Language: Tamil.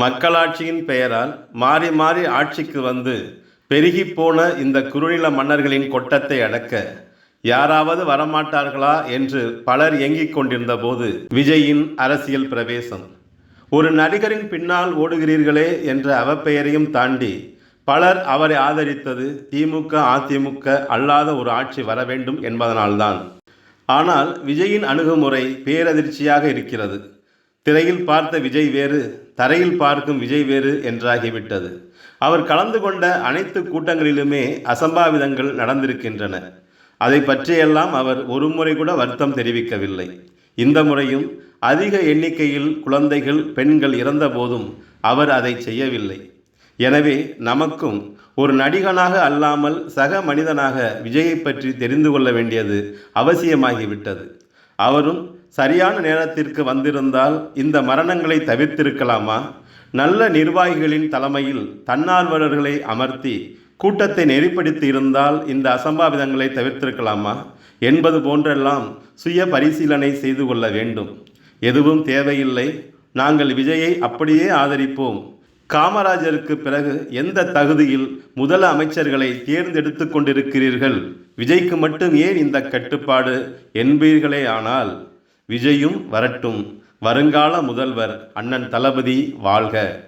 மக்களாட்சியின் பெயரால் மாறி மாறி ஆட்சிக்கு வந்து பெருகிப்போன இந்த குறுநில மன்னர்களின் கொட்டத்தை அடக்க யாராவது வரமாட்டார்களா என்று பலர் ஏங்கிக் கொண்டிருந்த போது விஜயின் அரசியல் பிரவேசம். ஒரு நடிகரின் பின்னால் ஓடுகிறீர்களே என்ற அவப்பெயரையும் தாண்டி பலர் அவரை ஆதரித்தது திமுக அதிமுக அல்லாத ஒரு ஆட்சி வர வேண்டும் என்பதனால்தான். ஆனால் விஜயின் அணுகுமுறை பேரதிர்ச்சியாக இருக்கிறது. திரையில் பார்த்த விஜய் வேறு தரையில் பார்க்கும் விஜய் வேறு என்றாகிவிட்டது. அவர் கலந்து கொண்ட அனைத்து கூட்டங்களிலுமே அசம்பாவிதங்கள் நடந்திருக்கின்றன. அதை பற்றியெல்லாம் அவர் ஒருமுறை கூட வருத்தம் தெரிவிக்கவில்லை. இந்த முறையும் அதிக எண்ணிக்கையில் குழந்தைகள் பெண்கள் இறந்த போதும் அவர் அதை செய்யவில்லை. எனவே நமக்கும் ஒரு நடிகனாக அல்லாமல் சக மனிதனாக விஜயை பற்றி தெரிந்து கொள்ள வேண்டியது அவசியமாகிவிட்டது. அவரும் சரியான நேரத்திற்கு வந்திருந்தால் இந்த மரணங்களை தவிர்த்திருக்கலாமா? நல்ல நிர்வாகிகளின் தலைமையில் தன்னார்வலர்களை அமர்த்தி கூட்டத்தை நெறிப்படுத்தி இருந்தால் இந்த அசம்பாவிதங்களை தவிர்த்திருக்கலாமா? என்பது போன்றெல்லாம் சுய பரிசீலனை செய்து கொள்ள வேண்டும். எதுவும் தேவையில்லை. நாங்கள் விஜயை அப்படியே ஆதரிப்போம். காமராஜருக்கு பிறகு எந்த தகுதியில் முதல அமைச்சர்களை தேர்ந்தெடுத்து கொண்டிருக்கிறீர்கள்? விஜய்க்கு மட்டும் ஏன் இந்த கட்டுப்பாடு? என்பீர்களே ஆனால் விஜயும் வரட்டும். வருங்கால முதல்வர் அண்ணன் தளபதி வாழ்க.